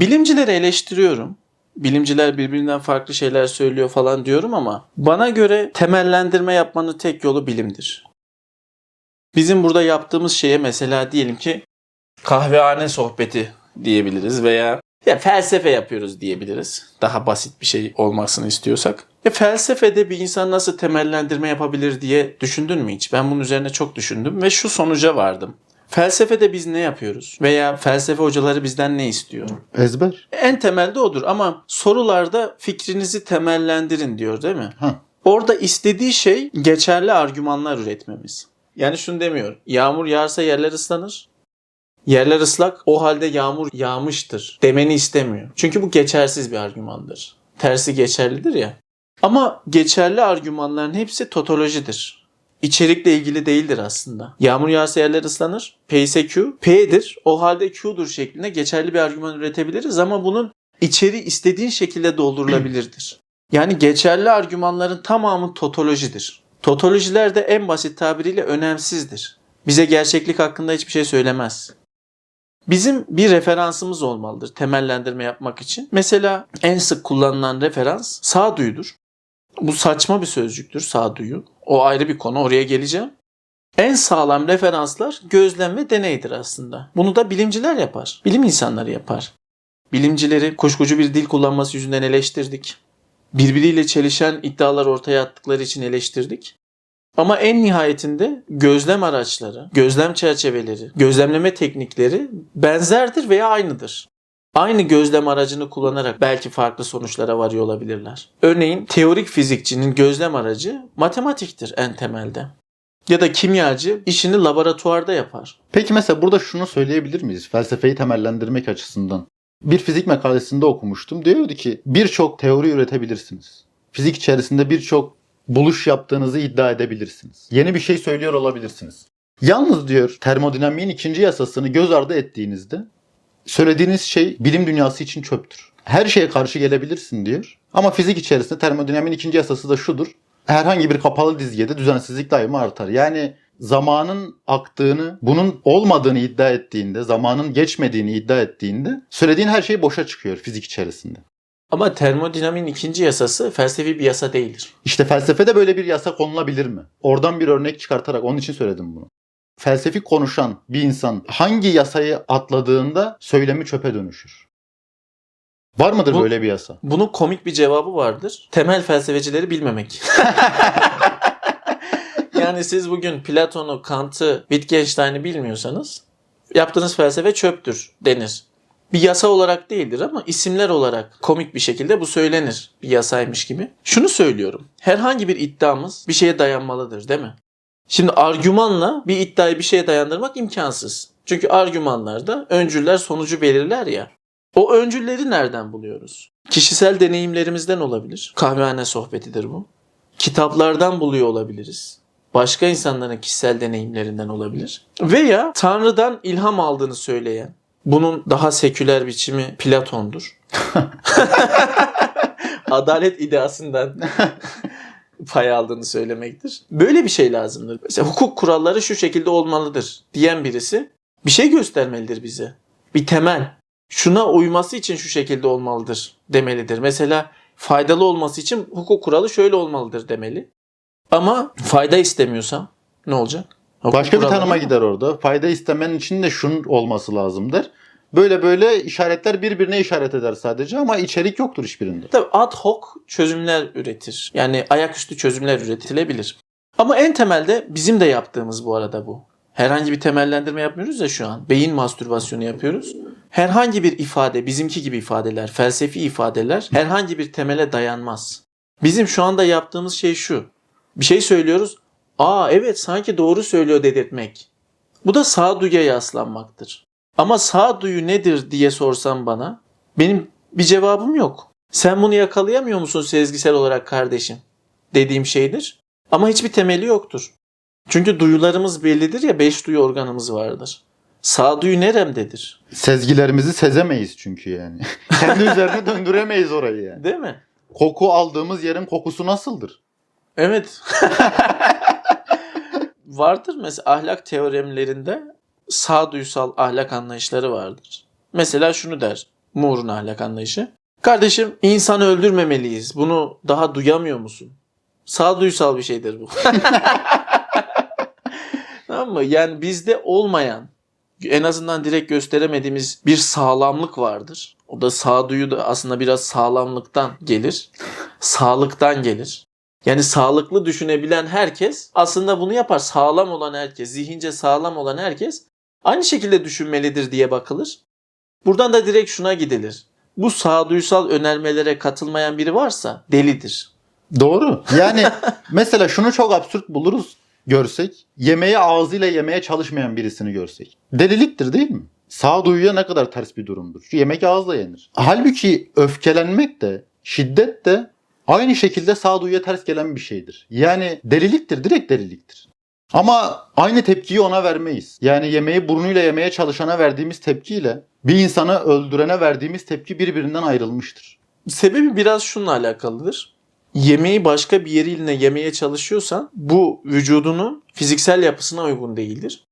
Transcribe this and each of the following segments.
Bilimcileri eleştiriyorum. Bilimciler birbirinden farklı şeyler söylüyor falan diyorum ama bana göre temellendirme yapmanın tek yolu bilimdir. Bizim burada yaptığımız şeye mesela diyelim ki kahvehane sohbeti diyebiliriz veya ya felsefe yapıyoruz diyebiliriz. Daha basit bir şey olmasını istiyorsak. Ya felsefede bir insan nasıl temellendirme yapabilir diye düşündün mü hiç? Ben bunun üzerine çok düşündüm ve şu sonuca vardım. Felsefede biz ne yapıyoruz? Veya felsefe hocaları bizden ne istiyor? Ezber. En temelde odur ama sorularda fikrinizi temellendirin diyor değil mi? Ha. Orada istediği şey geçerli argümanlar üretmemiz. Yani şunu demiyor. Yağmur yağarsa yerler ıslanır. Yerler ıslak o halde yağmur yağmıştır demeni istemiyor. Çünkü bu geçersiz bir argümandır. Tersi geçerlidir ya. Ama geçerli argümanların hepsi totolojidir. İçerikle ilgili değildir aslında. Yağmur yağarsa yerler ıslanır. P ise Q. P'dir. O halde Q'dur şeklinde geçerli bir argüman üretebiliriz ama bunun içeri istediğin şekilde doldurulabilirdir. Yani geçerli argümanların tamamı totolojidir. Totolojiler de en basit tabiriyle önemsizdir. Bize gerçeklik hakkında hiçbir şey söylemez. Bizim bir referansımız olmalıdır temellendirme yapmak için. Mesela en sık kullanılan referans sağduyudur. Bu saçma bir sözcüktür sağduyu. O ayrı bir konu oraya geleceğim. En sağlam referanslar gözlem ve deneydir aslında. Bunu da bilimciler yapar. Bilim insanları yapar. Bilimcileri kuşkucu bir dil kullanması yüzünden eleştirdik. Birbiriyle çelişen iddialar ortaya attıkları için eleştirdik. Ama en nihayetinde gözlem araçları, gözlem çerçeveleri, gözlemleme teknikleri benzerdir veya aynıdır. Aynı gözlem aracını kullanarak belki farklı sonuçlara varıyor olabilirler. Örneğin teorik fizikçinin gözlem aracı matematiktir en temelde. Ya da kimyacı işini laboratuvarda yapar. Peki mesela burada şunu söyleyebilir miyiz? Felsefeyi temellendirmek açısından. Bir fizik makalesinde okumuştum. Diyordu ki birçok teori üretebilirsiniz. Fizik içerisinde birçok buluş yaptığınızı iddia edebilirsiniz. Yeni bir şey söylüyor olabilirsiniz. Yalnız diyor termodinamiğin ikinci yasasını göz ardı ettiğinizde söylediğiniz şey bilim dünyası için çöptür. Her şeye karşı gelebilirsin diyor. Ama fizik içerisinde termodinamiğin ikinci yasası da şudur. Herhangi bir kapalı dizgede düzensizlik daima artar. Yani zamanın aktığını, bunun olmadığını iddia ettiğinde, zamanın geçmediğini iddia ettiğinde söylediğin her şey boşa çıkıyor fizik içerisinde. Ama termodinamiğin ikinci yasası felsefi bir yasa değildir. İşte felsefede böyle bir yasa konulabilir mi? Oradan bir örnek çıkartarak onun için söyledim bunu. Felsefik konuşan bir insan hangi yasayı atladığında söylemi çöpe dönüşür? Var mıdır Bu- böyle bir yasa? Bunun komik bir cevabı vardır. Temel felsefecileri bilmemek. yani siz bugün Platon'u, Kant'ı, Wittgenstein'i bilmiyorsanız yaptığınız felsefe çöptür denir. Bir yasa olarak değildir ama isimler olarak komik bir şekilde bu söylenir bir yasaymış gibi. Şunu söylüyorum. Herhangi bir iddiamız bir şeye dayanmalıdır değil mi? Şimdi argümanla bir iddiayı bir şeye dayandırmak imkansız. Çünkü argümanlarda öncüller sonucu belirler ya. O öncülleri nereden buluyoruz? Kişisel deneyimlerimizden olabilir. Kahvehane sohbetidir bu. Kitaplardan buluyor olabiliriz. Başka insanların kişisel deneyimlerinden olabilir. Veya Tanrı'dan ilham aldığını söyleyen, bunun daha seküler biçimi Platon'dur. Adalet ideasından pay aldığını söylemektir. Böyle bir şey lazımdır. Mesela hukuk kuralları şu şekilde olmalıdır diyen birisi bir şey göstermelidir bize. Bir temel. Şuna uyması için şu şekilde olmalıdır demelidir. Mesela faydalı olması için hukuk kuralı şöyle olmalıdır demeli. Ama fayda istemiyorsam ne olacak? Hukuk Başka bir tanıma gider orada. Fayda istemen için de şunun olması lazımdır. Böyle böyle işaretler birbirine işaret eder sadece ama içerik yoktur hiçbirinde. Tabii ad hoc çözümler üretir. Yani ayaküstü çözümler üretilebilir. Ama en temelde bizim de yaptığımız bu arada bu. Herhangi bir temellendirme yapmıyoruz ya şu an. Beyin mastürbasyonu yapıyoruz. Herhangi bir ifade, bizimki gibi ifadeler, felsefi ifadeler herhangi bir temele dayanmaz. Bizim şu anda yaptığımız şey şu. Bir şey söylüyoruz. Aa evet sanki doğru söylüyor dedirtmek. Bu da sağduyuya yaslanmaktır. Ama sağduyu nedir diye sorsam bana benim bir cevabım yok. Sen bunu yakalayamıyor musun sezgisel olarak kardeşim? Dediğim şeydir. Ama hiçbir temeli yoktur. Çünkü duyularımız bellidir ya beş duyu organımız vardır. Sağduyu neremdedir? Sezgilerimizi sezemeyiz çünkü yani. Kendi üzerine döndüremeyiz orayı yani. Değil mi? Koku aldığımız yerin kokusu nasıldır? Evet. vardır mesela ahlak teoremlerinde sağduyusal ahlak anlayışları vardır. Mesela şunu der. Moore'un ahlak anlayışı. Kardeşim insanı öldürmemeliyiz. Bunu daha duyamıyor musun? Sağduyusal bir şeydir bu. tamam mı? Yani bizde olmayan en azından direkt gösteremediğimiz bir sağlamlık vardır. O da sağduyu da aslında biraz sağlamlıktan gelir. Sağlıktan gelir. Yani sağlıklı düşünebilen herkes aslında bunu yapar. Sağlam olan herkes, zihince sağlam olan herkes aynı şekilde düşünmelidir diye bakılır. Buradan da direkt şuna gidilir. Bu sağduyusal önermelere katılmayan biri varsa delidir. Doğru. Yani mesela şunu çok absürt buluruz görsek. Yemeği ağzıyla yemeye çalışmayan birisini görsek. Deliliktir değil mi? Sağduyuya ne kadar ters bir durumdur. Şu yemek ağızla yenir. Halbuki öfkelenmek de, şiddet de aynı şekilde sağduyuya ters gelen bir şeydir. Yani deliliktir, direkt deliliktir. Ama aynı tepkiyi ona vermeyiz. Yani yemeği burnuyla yemeye çalışana verdiğimiz tepkiyle bir insanı öldürene verdiğimiz tepki birbirinden ayrılmıştır. Sebebi biraz şununla alakalıdır. Yemeği başka bir yeriyle yemeye çalışıyorsan bu vücudunun fiziksel yapısına uygun değildir.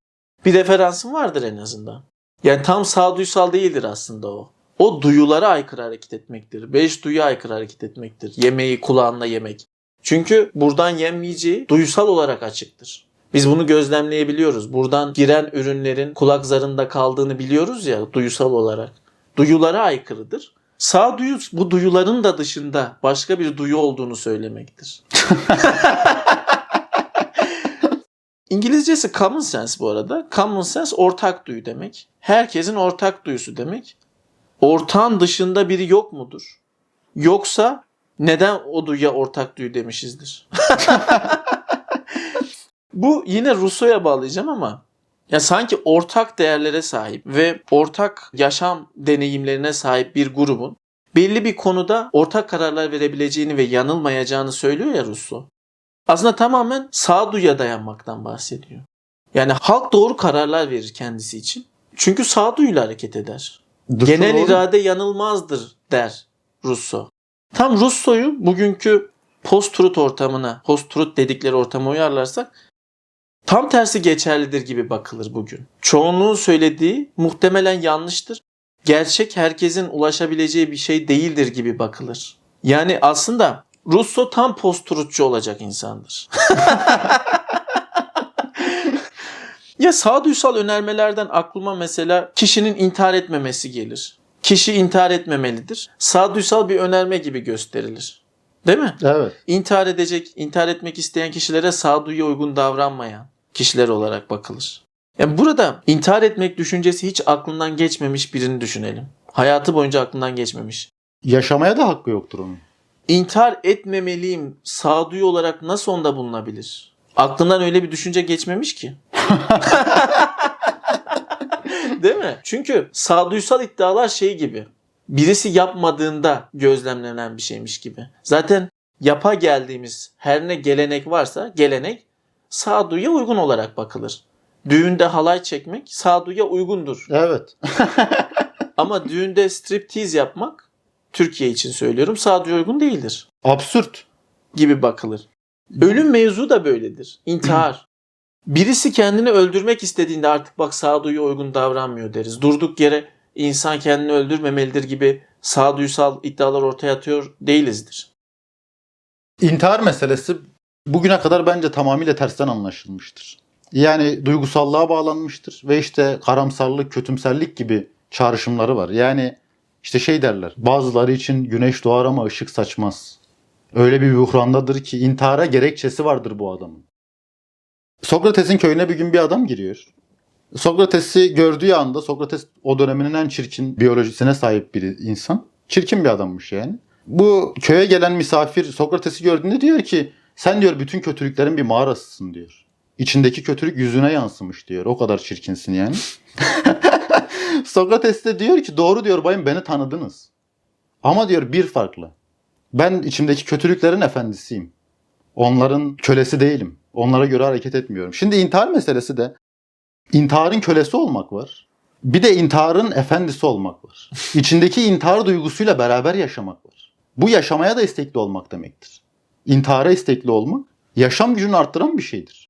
Bir referansın vardır en azından. Yani tam sağduysal değildir aslında o. O duyulara aykırı hareket etmektir. Beş duyuya aykırı hareket etmektir. Yemeği kulağınla yemek. Çünkü buradan yenmeyeceği duysal olarak açıktır. Biz bunu gözlemleyebiliyoruz. Buradan giren ürünlerin kulak zarında kaldığını biliyoruz ya duyusal olarak. Duyulara aykırıdır. Sağduyu bu duyuların da dışında başka bir duyu olduğunu söylemektir. İngilizcesi common sense bu arada. Common sense ortak duyu demek. Herkesin ortak duyusu demek. Ortağın dışında biri yok mudur? Yoksa neden o duyuya ortak duyu demişizdir? bu yine Rousseau'ya bağlayacağım ama ya sanki ortak değerlere sahip ve ortak yaşam deneyimlerine sahip bir grubun belli bir konuda ortak kararlar verebileceğini ve yanılmayacağını söylüyor ya Rousseau. Aslında tamamen sağduyuya dayanmaktan bahsediyor. Yani halk doğru kararlar verir kendisi için. Çünkü sağduyuyla hareket eder. Genel Doğru. irade yanılmazdır der Rousseau. Tam Rousseau'yu bugünkü post-truth ortamına, post-truth dedikleri ortama uyarlarsak tam tersi geçerlidir gibi bakılır bugün. Çoğunluğun söylediği muhtemelen yanlıştır. Gerçek herkesin ulaşabileceği bir şey değildir gibi bakılır. Yani aslında Rousseau tam post-truthçu olacak insandır. ya sağduysal önermelerden aklıma mesela kişinin intihar etmemesi gelir. Kişi intihar etmemelidir. Sağduysal bir önerme gibi gösterilir. Değil mi? Evet. İntihar edecek, intihar etmek isteyen kişilere sağduyuya uygun davranmayan kişiler olarak bakılır. Yani burada intihar etmek düşüncesi hiç aklından geçmemiş birini düşünelim. Hayatı boyunca aklından geçmemiş. Yaşamaya da hakkı yoktur onun. İntihar etmemeliyim sağduyu olarak nasıl onda bulunabilir? Aklından öyle bir düşünce geçmemiş ki. Değil mi? Çünkü sağduysal iddialar şey gibi. Birisi yapmadığında gözlemlenen bir şeymiş gibi. Zaten yapa geldiğimiz her ne gelenek varsa gelenek sağduyuya uygun olarak bakılır. Düğünde halay çekmek sağduyuya uygundur. Evet. Ama düğünde striptease yapmak Türkiye için söylüyorum sağduyuya uygun değildir Absürt. gibi bakılır. Ölüm mevzu da böyledir. İntihar. Birisi kendini öldürmek istediğinde artık bak sağduyuya uygun davranmıyor deriz. Durduk yere insan kendini öldürmemelidir gibi sağduyusal iddialar ortaya atıyor değilizdir. İntihar meselesi bugüne kadar bence tamamıyla tersten anlaşılmıştır. Yani duygusallığa bağlanmıştır ve işte karamsarlık, kötümserlik gibi çağrışımları var. Yani işte şey derler. Bazıları için güneş doğar ama ışık saçmaz. Öyle bir buhrandadır ki intihara gerekçesi vardır bu adamın. Sokrates'in köyüne bir gün bir adam giriyor. Sokrates'i gördüğü anda Sokrates o döneminin en çirkin biyolojisine sahip bir insan. Çirkin bir adammış yani. Bu köye gelen misafir Sokrates'i gördüğünde diyor ki sen diyor bütün kötülüklerin bir mağarasısın diyor. İçindeki kötülük yüzüne yansımış diyor. O kadar çirkinsin yani. Sokrates de diyor ki doğru diyor bayım beni tanıdınız. Ama diyor bir farklı. Ben içimdeki kötülüklerin efendisiyim. Onların kölesi değilim. Onlara göre hareket etmiyorum. Şimdi intihar meselesi de intiharın kölesi olmak var. Bir de intiharın efendisi olmak var. İçindeki intihar duygusuyla beraber yaşamak var. Bu yaşamaya da istekli olmak demektir. İntihara istekli olmak yaşam gücünü arttıran bir şeydir.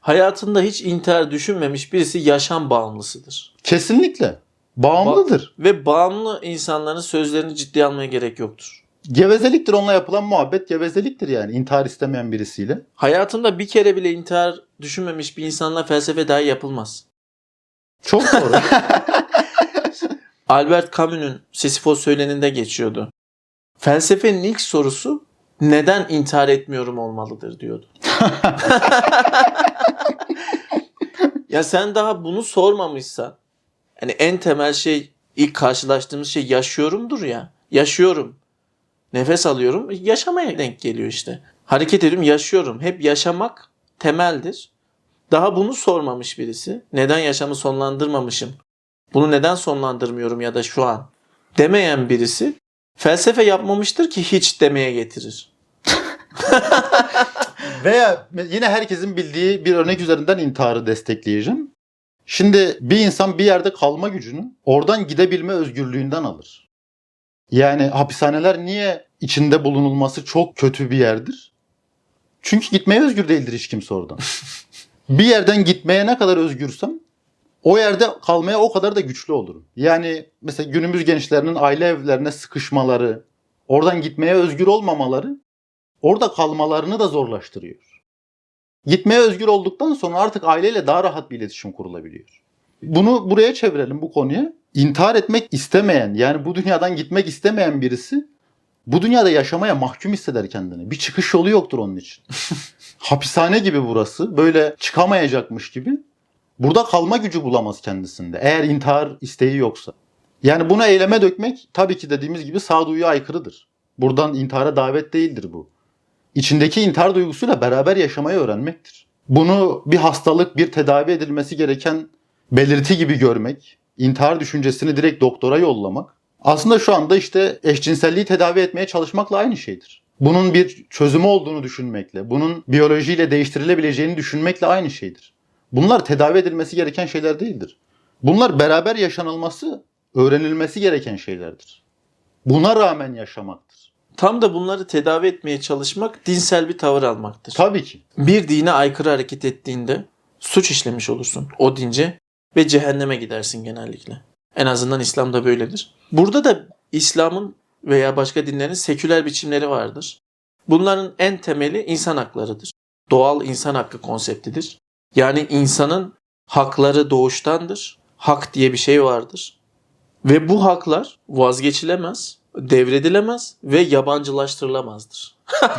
Hayatında hiç intihar düşünmemiş birisi yaşam bağımlısıdır. Kesinlikle. Bağımlıdır. Ve bağımlı insanların sözlerini ciddiye almaya gerek yoktur. Gevezeliktir onunla yapılan muhabbet gevezeliktir yani intihar istemeyen birisiyle. Hayatında bir kere bile intihar düşünmemiş bir insanla felsefe dahi yapılmaz. Çok doğru. Albert Camus'un Sisyphos söyleninde geçiyordu. Felsefenin ilk sorusu neden intihar etmiyorum olmalıdır diyordu. ya sen daha bunu sormamışsan yani en temel şey ilk karşılaştığımız şey yaşıyorumdur ya. Yaşıyorum. Nefes alıyorum. Yaşamaya denk geliyor işte. Hareket ediyorum, yaşıyorum. Hep yaşamak temeldir. Daha bunu sormamış birisi. Neden yaşamı sonlandırmamışım? Bunu neden sonlandırmıyorum ya da şu an demeyen birisi felsefe yapmamıştır ki hiç demeye getirir. Veya yine herkesin bildiği bir örnek üzerinden intiharı destekleyeceğim. Şimdi bir insan bir yerde kalma gücünü oradan gidebilme özgürlüğünden alır. Yani hapishaneler niye içinde bulunulması çok kötü bir yerdir? Çünkü gitmeye özgür değildir hiç kimse oradan. bir yerden gitmeye ne kadar özgürsem o yerde kalmaya o kadar da güçlü olurum. Yani mesela günümüz gençlerinin aile evlerine sıkışmaları, oradan gitmeye özgür olmamaları orada kalmalarını da zorlaştırıyor. Gitmeye özgür olduktan sonra artık aileyle daha rahat bir iletişim kurulabiliyor. Bunu buraya çevirelim bu konuya. İntihar etmek istemeyen yani bu dünyadan gitmek istemeyen birisi bu dünyada yaşamaya mahkum hisseder kendini. Bir çıkış yolu yoktur onun için. Hapishane gibi burası. Böyle çıkamayacakmış gibi. Burada kalma gücü bulamaz kendisinde. Eğer intihar isteği yoksa. Yani bunu eyleme dökmek tabii ki dediğimiz gibi sağduyuya aykırıdır. Buradan intihara davet değildir bu. İçindeki intihar duygusuyla beraber yaşamayı öğrenmektir. Bunu bir hastalık, bir tedavi edilmesi gereken belirti gibi görmek, intihar düşüncesini direkt doktora yollamak aslında şu anda işte eşcinselliği tedavi etmeye çalışmakla aynı şeydir. Bunun bir çözümü olduğunu düşünmekle, bunun biyolojiyle değiştirilebileceğini düşünmekle aynı şeydir. Bunlar tedavi edilmesi gereken şeyler değildir. Bunlar beraber yaşanılması, öğrenilmesi gereken şeylerdir. Buna rağmen yaşamaktır. Tam da bunları tedavi etmeye çalışmak dinsel bir tavır almaktır. Tabii ki. Bir dine aykırı hareket ettiğinde suç işlemiş olursun o dince ve cehenneme gidersin genellikle. En azından İslam'da böyledir. Burada da İslam'ın veya başka dinlerin seküler biçimleri vardır. Bunların en temeli insan haklarıdır. Doğal insan hakkı konseptidir. Yani insanın hakları doğuştandır. Hak diye bir şey vardır. Ve bu haklar vazgeçilemez, devredilemez ve yabancılaştırılamazdır.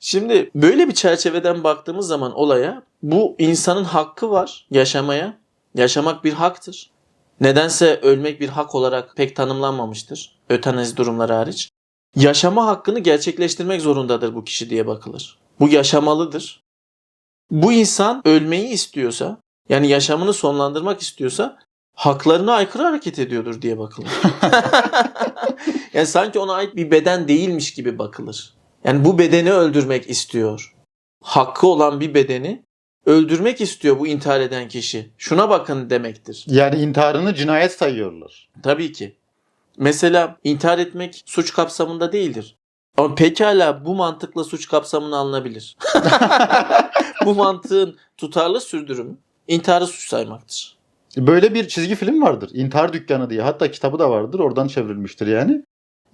Şimdi böyle bir çerçeveden baktığımız zaman olaya bu insanın hakkı var yaşamaya. Yaşamak bir haktır. Nedense ölmek bir hak olarak pek tanımlanmamıştır. Ötenazi durumları hariç. Yaşama hakkını gerçekleştirmek zorundadır bu kişi diye bakılır. Bu yaşamalıdır. Bu insan ölmeyi istiyorsa, yani yaşamını sonlandırmak istiyorsa haklarına aykırı hareket ediyordur diye bakılır. yani sanki ona ait bir beden değilmiş gibi bakılır. Yani bu bedeni öldürmek istiyor. Hakkı olan bir bedeni öldürmek istiyor bu intihar eden kişi. Şuna bakın demektir. Yani intiharını cinayet sayıyorlar. Tabii ki. Mesela intihar etmek suç kapsamında değildir. Ama pekala bu mantıkla suç kapsamına alınabilir. bu mantığın tutarlı sürdürümü intiharı suç saymaktır. Böyle bir çizgi film vardır. İntihar Dükkanı diye. Hatta kitabı da vardır. Oradan çevrilmiştir yani.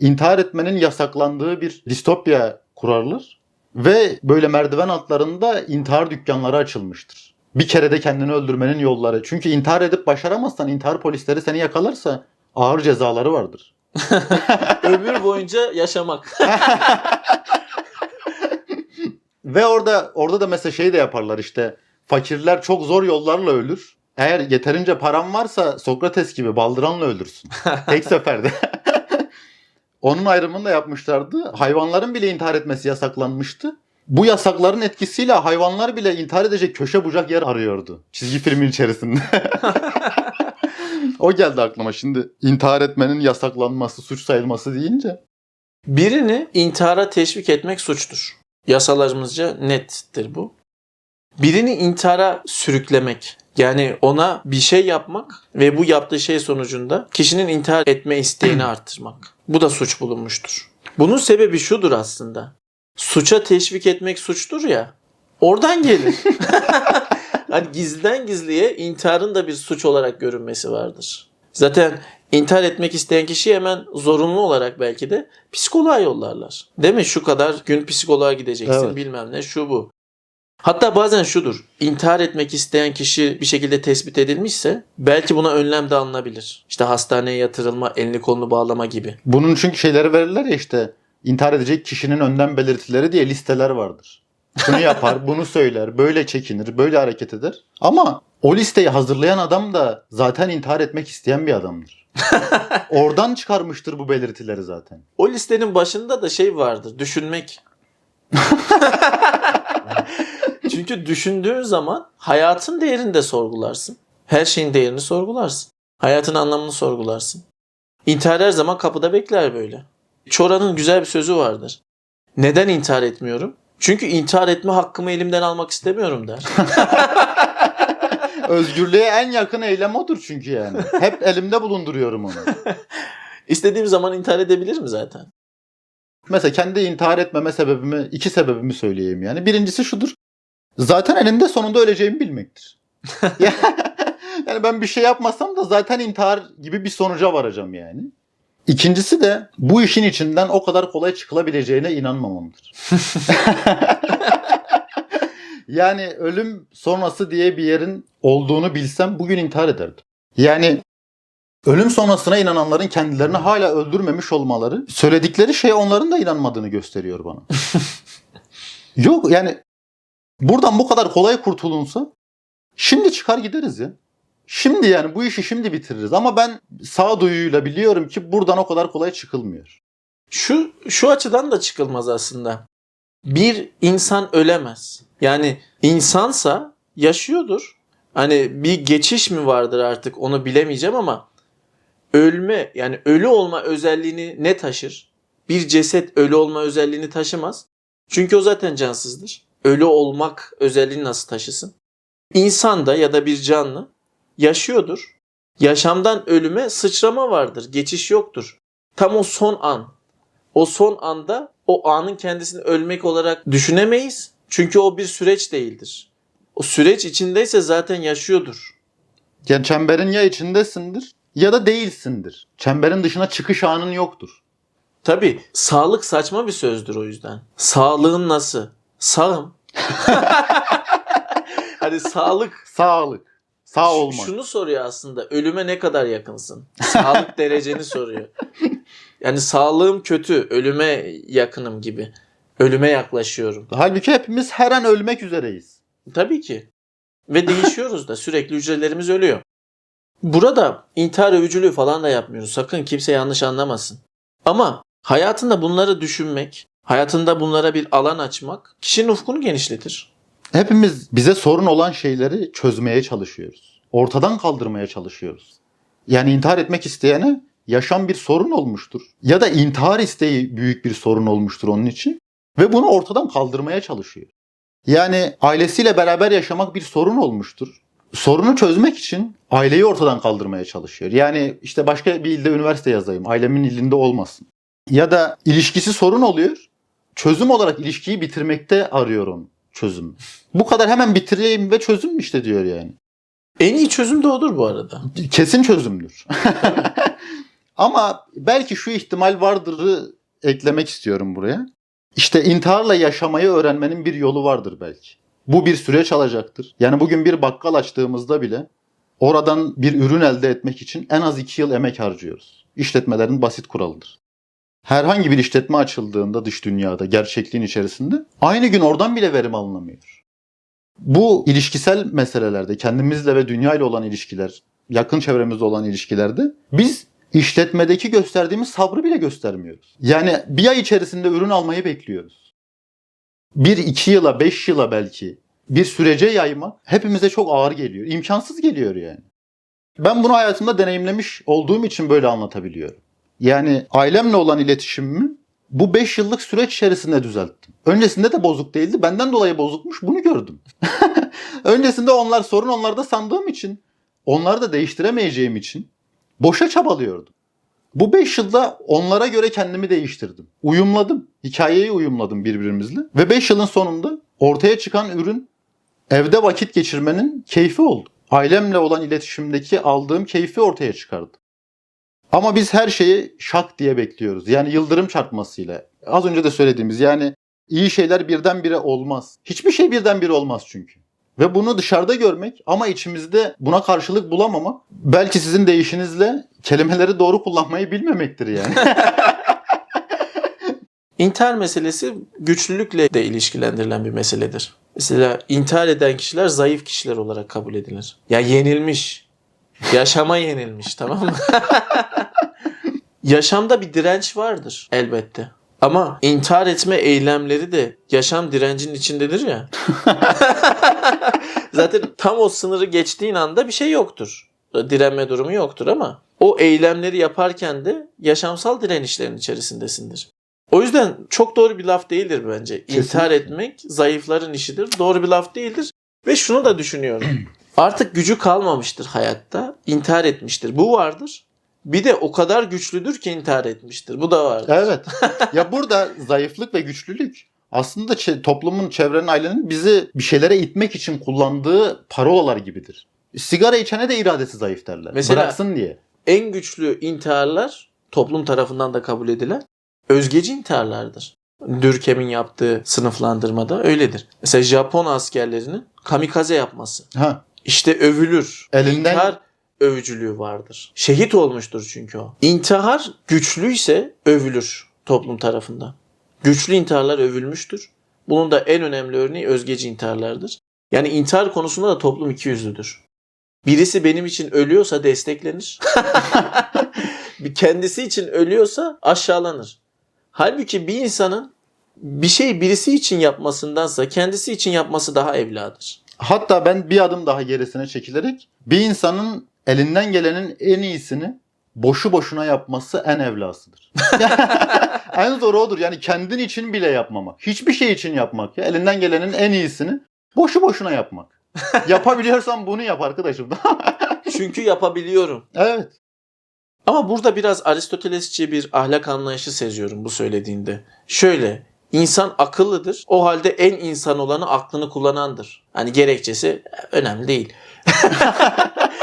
İntihar etmenin yasaklandığı bir distopya kurarlar. Ve böyle merdiven altlarında intihar dükkanları açılmıştır. Bir kere de kendini öldürmenin yolları. Çünkü intihar edip başaramazsan intihar polisleri seni yakalarsa ağır cezaları vardır. Ömür boyunca yaşamak. Ve orada orada da mesela şey de yaparlar işte. Fakirler çok zor yollarla ölür. Eğer yeterince param varsa Sokrates gibi baldıranla ölürsün. Tek seferde. Onun ayrımını da yapmışlardı. Hayvanların bile intihar etmesi yasaklanmıştı. Bu yasakların etkisiyle hayvanlar bile intihar edecek köşe bucak yer arıyordu. Çizgi filmin içerisinde. O geldi aklıma şimdi. intihar etmenin yasaklanması, suç sayılması deyince. Birini intihara teşvik etmek suçtur. Yasalarımızca nettir bu. Birini intihara sürüklemek yani ona bir şey yapmak ve bu yaptığı şey sonucunda kişinin intihar etme isteğini arttırmak. Bu da suç bulunmuştur. Bunun sebebi şudur aslında. Suça teşvik etmek suçtur ya. Oradan gelir. hani gizliden gizliye intiharın da bir suç olarak görünmesi vardır. Zaten intihar etmek isteyen kişi hemen zorunlu olarak belki de psikoloğa yollarlar. Değil mi? Şu kadar gün psikoloğa gideceksin Evet. bilmem ne şu bu. Hatta bazen şudur. intihar etmek isteyen kişi bir şekilde tespit edilmişse belki buna önlem de alınabilir. İşte hastaneye yatırılma, elini kolunu bağlama gibi. Bunun çünkü şeyleri verirler ya işte intihar edecek kişinin önden belirtileri diye listeler vardır. Şunu yapar, bunu söyler, böyle çekinir, böyle hareket eder. Ama o listeyi hazırlayan adam da zaten intihar etmek isteyen bir adamdır. Oradan çıkarmıştır bu belirtileri zaten. O listenin başında da şey vardır. Düşünmek. Çünkü düşündüğün zaman hayatın değerini de sorgularsın. Her şeyin değerini sorgularsın. Hayatın anlamını sorgularsın. İntihar her zaman kapıda bekler böyle. Çora'nın güzel bir sözü vardır. Neden intihar etmiyorum? Çünkü intihar etme hakkımı elimden almak istemiyorum der. Özgürlüğe en yakın eylem odur çünkü yani. Hep elimde bulunduruyorum onu. İstediğim zaman intihar edebilirim zaten. Mesela kendi intihar etmeme sebebimi, iki sebebimi söyleyeyim yani. Birincisi şudur. Zaten eninde sonunda öleceğimi bilmektir. Ya- yani ben bir şey yapmasam da zaten intihar gibi bir sonuca varacağım yani. İkincisi de bu işin içinden o kadar kolay çıkılabileceğine inanmamamdır. yani ölüm sonrası diye bir yerin olduğunu bilsem bugün intihar ederdim. Yani ölüm sonrasına inananların kendilerini hala öldürmemiş olmaları söyledikleri şey onların da inanmadığını gösteriyor bana. Yok yani buradan bu kadar kolay kurtulunsa şimdi çıkar gideriz ya. Şimdi yani bu işi şimdi bitiririz ama ben sağduyuyla biliyorum ki buradan o kadar kolay çıkılmıyor. Şu şu açıdan da çıkılmaz aslında. Bir insan ölemez. Yani insansa yaşıyordur. Hani bir geçiş mi vardır artık onu bilemeyeceğim ama ölme yani ölü olma özelliğini ne taşır? Bir ceset ölü olma özelliğini taşımaz. Çünkü o zaten cansızdır. Ölü olmak özelliğini nasıl taşısın? İnsan da ya da bir canlı yaşıyordur. Yaşamdan ölüme sıçrama vardır. Geçiş yoktur. Tam o son an o son anda o anın kendisini ölmek olarak düşünemeyiz. Çünkü o bir süreç değildir. O süreç içindeyse zaten yaşıyordur. Yani çemberin ya içindesindir ya da değilsindir. Çemberin dışına çıkış anın yoktur. Tabi sağlık saçma bir sözdür o yüzden. Sağlığın nasıl? Sağım. hani sağlık Sağlık. Sağ olmak. Şunu soruyor aslında. Ölüme ne kadar yakınsın? Sağlık dereceni soruyor. Yani sağlığım kötü, ölüme yakınım gibi. Ölüme yaklaşıyorum. Halbuki hepimiz her an ölmek üzereyiz. Tabii ki. Ve değişiyoruz da sürekli hücrelerimiz ölüyor. Burada intihar övücülüğü falan da yapmıyoruz. Sakın kimse yanlış anlamasın. Ama hayatında bunları düşünmek, hayatında bunlara bir alan açmak kişinin ufkunu genişletir. Hepimiz bize sorun olan şeyleri çözmeye çalışıyoruz. Ortadan kaldırmaya çalışıyoruz. Yani intihar etmek isteyene yaşam bir sorun olmuştur. Ya da intihar isteği büyük bir sorun olmuştur onun için. Ve bunu ortadan kaldırmaya çalışıyor. Yani ailesiyle beraber yaşamak bir sorun olmuştur. Sorunu çözmek için aileyi ortadan kaldırmaya çalışıyor. Yani işte başka bir ilde üniversite yazayım. Ailemin ilinde olmasın. Ya da ilişkisi sorun oluyor. Çözüm olarak ilişkiyi bitirmekte arıyor onu çözüm. Bu kadar hemen bitireyim ve çözüm işte diyor yani. En iyi çözüm de odur bu arada. Kesin çözümdür. Ama belki şu ihtimal vardır'ı eklemek istiyorum buraya. İşte intiharla yaşamayı öğrenmenin bir yolu vardır belki. Bu bir süreç alacaktır. Yani bugün bir bakkal açtığımızda bile oradan bir ürün elde etmek için en az iki yıl emek harcıyoruz. İşletmelerin basit kuralıdır. Herhangi bir işletme açıldığında dış dünyada, gerçekliğin içerisinde aynı gün oradan bile verim alınamıyor. Bu ilişkisel meselelerde, kendimizle ve dünyayla olan ilişkiler, yakın çevremizde olan ilişkilerde biz işletmedeki gösterdiğimiz sabrı bile göstermiyoruz. Yani bir ay içerisinde ürün almayı bekliyoruz. Bir iki yıla, beş yıla belki bir sürece yaymak hepimize çok ağır geliyor. İmkansız geliyor yani. Ben bunu hayatımda deneyimlemiş olduğum için böyle anlatabiliyorum. Yani ailemle olan iletişimimi bu 5 yıllık süreç içerisinde düzelttim. Öncesinde de bozuk değildi. Benden dolayı bozukmuş bunu gördüm. Öncesinde onlar sorun onlarda sandığım için, onları da değiştiremeyeceğim için boşa çabalıyordum. Bu 5 yılda onlara göre kendimi değiştirdim. Uyumladım. Hikayeyi uyumladım birbirimizle. Ve 5 yılın sonunda ortaya çıkan ürün evde vakit geçirmenin keyfi oldu. Ailemle olan iletişimdeki aldığım keyfi ortaya çıkardı. Ama biz her şeyi şak diye bekliyoruz. Yani yıldırım çarpmasıyla. Az önce de söylediğimiz yani iyi şeyler birdenbire olmaz. Hiçbir şey birdenbire olmaz çünkü. Ve bunu dışarıda görmek ama içimizde buna karşılık bulamamak belki sizin deyişinizle kelimeleri doğru kullanmayı bilmemektir yani. İntihar meselesi güçlülükle de ilişkilendirilen bir meseledir. Mesela intihar eden kişiler zayıf kişiler olarak kabul edilir. Ya yenilmiş. Yaşama yenilmiş tamam mı? Yaşamda bir direnç vardır elbette. Ama intihar etme eylemleri de yaşam direncinin içindedir ya. Zaten tam o sınırı geçtiğin anda bir şey yoktur. Direnme durumu yoktur ama o eylemleri yaparken de yaşamsal direnişlerin içerisindesindir. O yüzden çok doğru bir laf değildir bence. İntihar Kesinlikle. etmek zayıfların işidir. Doğru bir laf değildir. Ve şunu da düşünüyorum. Artık gücü kalmamıştır hayatta. İntihar etmiştir. Bu vardır. Bir de o kadar güçlüdür ki intihar etmiştir. Bu da vardır. Evet. Ya burada zayıflık ve güçlülük aslında toplumun, çevrenin, ailenin bizi bir şeylere itmek için kullandığı parolalar gibidir. Sigara içene de iradesi zayıf derler. Mesela- Bıraksın diye. En güçlü intiharlar toplum tarafından da kabul edilen özgeci intiharlardır. Dürkheim'in yaptığı sınıflandırmada öyledir. Mesela Japon askerlerinin kamikaze yapması. Ha. İşte övülür. Elinden- İntihar övücülüğü vardır. Şehit olmuştur çünkü o. İntihar güçlüyse övülür toplum tarafından. Güçlü intiharlar övülmüştür. Bunun da en önemli örneği özgeci intiharlardır. Yani intihar konusunda da toplum ikiyüzlüdür. Birisi benim için ölüyorsa desteklenir. Bir kendisi için ölüyorsa aşağılanır. Halbuki bir insanın bir şey birisi için yapmasındansa kendisi için yapması daha evladır. Hatta ben bir adım daha gerisine çekilerek bir insanın elinden gelenin en iyisini boşu boşuna yapması en evlasıdır. en zor odur. Yani kendin için bile yapmamak. Hiçbir şey için yapmak. Ya. Elinden gelenin en iyisini boşu boşuna yapmak. Yapabiliyorsan bunu yap arkadaşım. Çünkü yapabiliyorum. evet. Ama burada biraz Aristotelesçi bir ahlak anlayışı seziyorum bu söylediğinde. Şöyle, insan akıllıdır. O halde en insan olanı aklını kullanandır. Hani gerekçesi önemli değil.